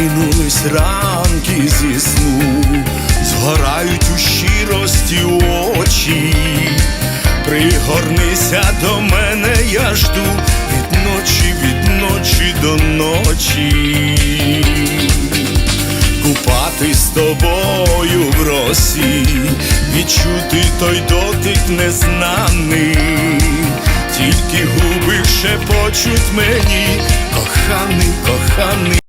Прокинулись ранки зі сну, згорають у щирості очі. Пригорнися до мене, я жду від ночі, від ночі до ночі. Купати з тобою в росі, відчути той дотик незнаний, тільки губи шепочуть мені.